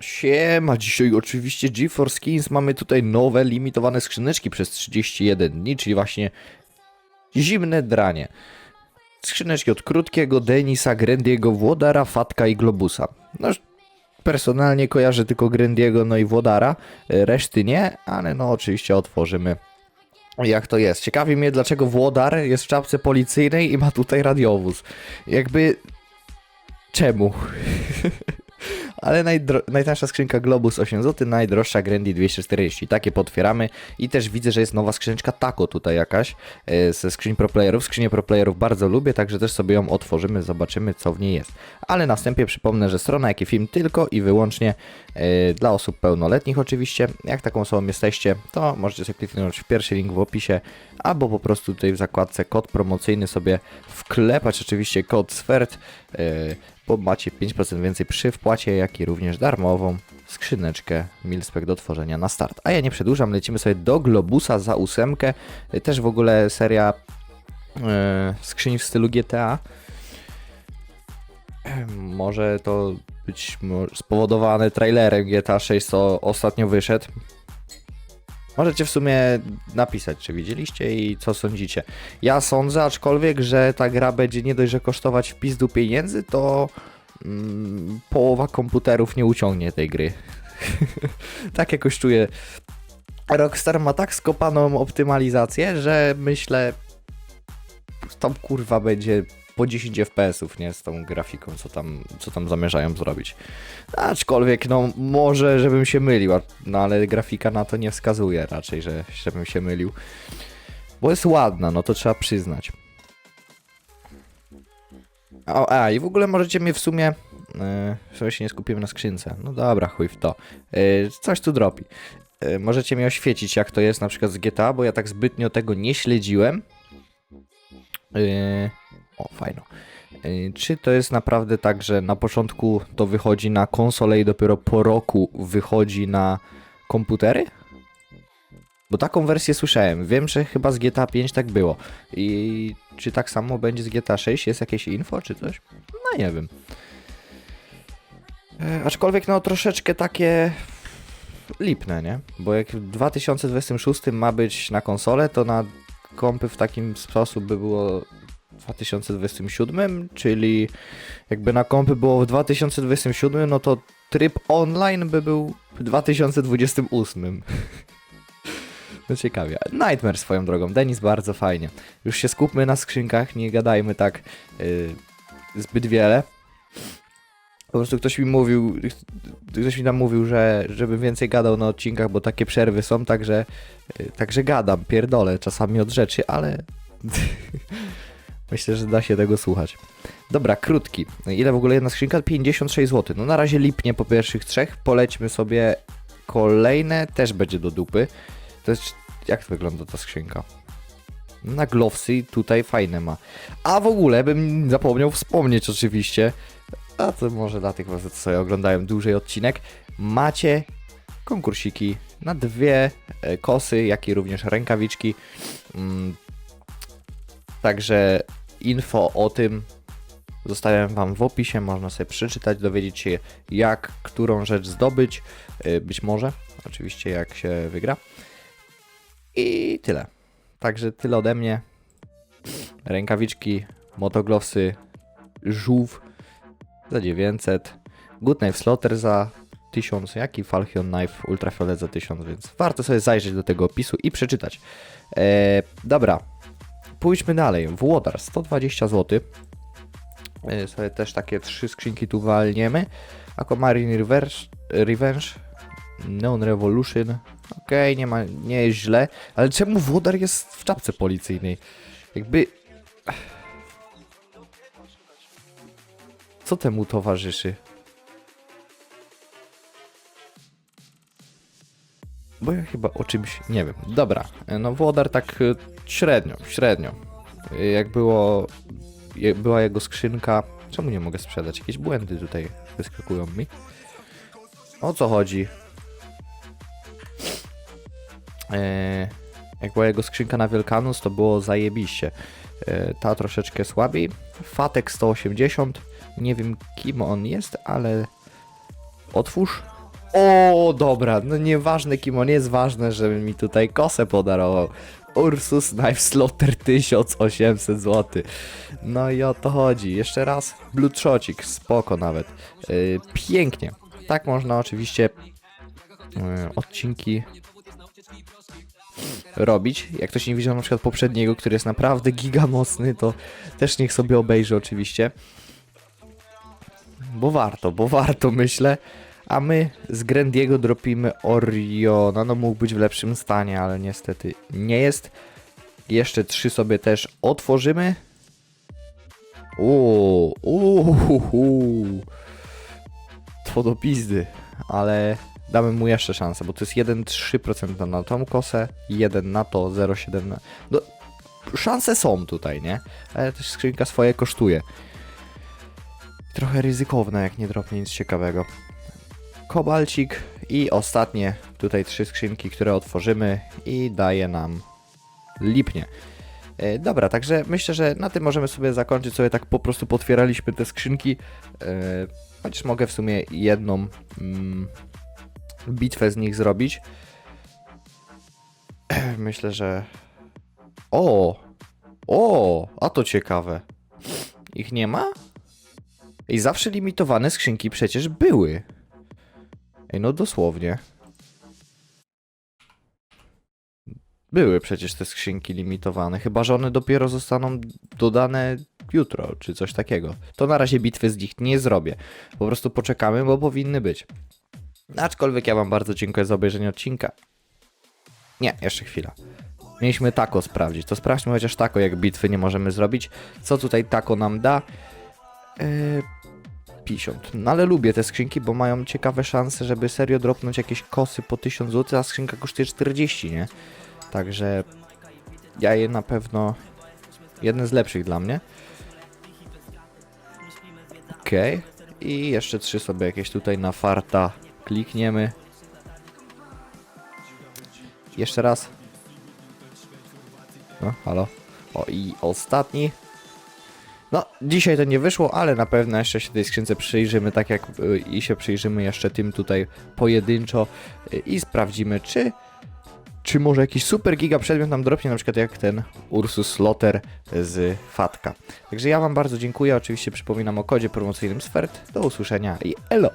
Siema, dzisiaj oczywiście GeForce Skins mamy tutaj nowe limitowane skrzyneczki przez 31 dni, czyli właśnie zimne dranie. Skrzyneczki od Krótkiego, Denisa, Grandiego, Włodara, Fatka i Globusa. No, personalnie kojarzę tylko Grandiego, no i Włodara, reszty nie, ale no oczywiście otworzymy jak to jest. Ciekawi mnie, dlaczego Włodar jest w czapce policyjnej i ma tutaj radiowóz. Jakby... Czemu? Ale najtańsza skrzynka Globus 8 zł, najdroższa Grandy 240. Takie potwieramy. I też widzę, że jest nowa skrzyneczka Taco tutaj jakaś e, ze skrzyń pro playerów. Skrzynię pro playerów bardzo lubię, także też sobie ją otworzymy, zobaczymy co w niej jest. Ale na wstępie przypomnę, że strona jak i film tylko i wyłącznie e, dla osób pełnoletnich oczywiście. Jak taką osobą jesteście, to możecie sobie kliknąć w pierwszy link w opisie, albo po prostu tutaj w zakładce kod promocyjny sobie wklepać oczywiście kod SWERT, e, bo macie 5% więcej przy wpłacie, jak i również darmową skrzyneczkę Milspec do tworzenia na start. A ja nie przedłużam, lecimy sobie do Globusa za ósemkę. Też w ogóle seria e, skrzyni w stylu GTA. E, Może to być spowodowane trailerem GTA 6, co ostatnio wyszedł. Możecie w sumie napisać, czy widzieliście i co sądzicie. Ja sądzę, aczkolwiek, że ta gra będzie nie dość, że kosztować w pizdu pieniędzy, to mm, połowa komputerów nie uciągnie tej gry. tak jakoś czuję. Rockstar ma tak skopaną optymalizację, że myślę, tam kurwa będzie po 10 FPS-ów, nie? Z tą grafiką, co tam, co tam zamierzają zrobić. Aczkolwiek, no, może, żebym się mylił, no ale grafika na to nie wskazuje raczej, że, żebym się mylił. Bo jest ładna, no to trzeba przyznać. A, a i w ogóle możecie mnie w sumie. Yy, się nie skupimy na skrzynce. No dobra, chuj w to. Yy, coś tu dropi. Yy, możecie mnie oświecić, jak to jest na przykład z GTA, bo ja tak zbytnio tego nie śledziłem. Yy, o, fajno. Yy, Czy to jest naprawdę tak, że na początku to wychodzi na konsolę i dopiero po roku wychodzi na komputery? Bo taką wersję słyszałem. Wiem, że chyba z GTA 5 tak było. I czy tak samo będzie z GTA 6? Jest jakieś info czy coś? No nie wiem. E, aczkolwiek no troszeczkę takie lipne, nie? Bo jak w 2026 ma być na konsolę, to na kompy w takim sposób by było 2027, czyli jakby na kompy było w 2027, no to tryb online by był w 2028. No ciekawie. Nightmare swoją drogą. Denis bardzo fajnie. Już się skupmy na skrzynkach, nie gadajmy tak yy, zbyt wiele. Po prostu ktoś mi mówił, ktoś mi tam mówił, że żebym więcej gadał na odcinkach, bo takie przerwy są, także, yy, także gadam, pierdolę czasami od rzeczy, ale myślę, że da się tego słuchać. Dobra, krótki. Ile w ogóle jedna skrzynka? 56 zł. No na razie lipnie po pierwszych trzech. Polećmy sobie kolejne, też będzie do dupy. To jest. Jak wygląda ta skrzynka? Na glowsy tutaj fajne ma. A w ogóle bym zapomniał wspomnieć oczywiście. A to może dla tych was, co sobie oglądają dłużej odcinek. Macie konkursiki na dwie e, kosy, jak i również rękawiczki. Mm, Także info o tym zostawiam wam w opisie. Można sobie przeczytać, dowiedzieć się jak, którą rzecz zdobyć. E, Być może, oczywiście jak się wygra. I tyle. Także tyle ode mnie. Rękawiczki, motoglowsy, żółw za 900. Good Knife Slaughter za 1000, jak i Falchion Knife Ultrafiolet za 1000, więc warto sobie zajrzeć do tego opisu i przeczytać. Eee, dobra, pójdźmy dalej. Włodar 120 zł. Eee, sobie też takie trzy skrzynki tu walniemy. Aquamarine Revenge, Revenge Neon Revolution. Okej, nie ma, nie jest źle, ale czemu Włodar jest w czapce policyjnej? Jakby... Co temu towarzyszy? Bo ja chyba o czymś nie wiem. Dobra, no Włodar tak y, średnio, średnio. Jak było, była jego skrzynka... Czemu nie mogę sprzedać? Jakieś błędy tutaj wyskakują mi. O co chodzi? Eee, jak była jego skrzynka na Wielkanus, to było zajebiście. Eee, ta troszeczkę słabiej. Fatek 180. Nie wiem kim on jest, ale otwórz. O, dobra, no nieważne kim on jest, ważne, żeby mi tutaj kosę podarował. Ursus Knife Slaughter 1800 zł. No i o to chodzi. Jeszcze raz, Bloodshotcik, spoko nawet. Yy, pięknie. Tak można oczywiście yy, odcinki robić. Jak ktoś nie widział na przykład poprzedniego, który jest naprawdę giga mocny, to też niech sobie obejrzy oczywiście. Bo warto, bo warto myślę. A my z Grandiego dropimy Oriona. No mógł być w lepszym stanie, ale niestety nie jest. Jeszcze trzy sobie też otworzymy. Uuu, uuu, to do pizdy, ale damy mu jeszcze szansę, bo to jest 1,3% na tą kosę, 1 na to, 0,7 na... No, szanse są tutaj, nie? Ale też skrzynka swoje kosztuje. Trochę ryzykowne, jak nie dropnie nic ciekawego. Kobalcik i ostatnie tutaj trzy skrzynki, które otworzymy i daje nam lipnie. E, Dobra, także myślę, że na tym możemy sobie zakończyć. Sobie tak po prostu potwieraliśmy te skrzynki. E, Chociaż mogę w sumie jedną mm, bitwę z nich zrobić. Myślę, że. O! O! A to ciekawe. Ich nie ma? I zawsze limitowane skrzynki przecież były. Ej, no dosłownie. Były przecież te skrzynki limitowane, chyba że one dopiero zostaną dodane jutro, czy coś takiego. To na razie bitwy z nich nie zrobię. Po prostu poczekamy, bo powinny być. Aczkolwiek ja wam bardzo dziękuję za obejrzenie odcinka. Nie, jeszcze chwila. Mieliśmy tako sprawdzić. To sprawdźmy chociaż tako, jak bitwy nie możemy zrobić. Co tutaj tako nam da? Yy, 50. No ale lubię te skrzynki, bo mają ciekawe szanse, żeby serio dropnąć jakieś kosy po 1000 zł, a skrzynka kosztuje 40, nie? Także ja je na pewno jeden z lepszych dla mnie. Okej. I jeszcze trzy sobie jakieś tutaj na farta klikniemy. Jeszcze raz. No, halo. O i ostatni. No, dzisiaj to nie wyszło, ale na pewno jeszcze się tej skrzynce przyjrzymy, tak jak y, i się przyjrzymy jeszcze tym tutaj pojedynczo y, i sprawdzimy, czy czy może jakiś super giga przedmiot nam dropnie, na przykład jak ten Ursus Lotter z Fatka. Także ja wam bardzo dziękuję, oczywiście przypominam o kodzie promocyjnym Sfert. Do usłyszenia i elo!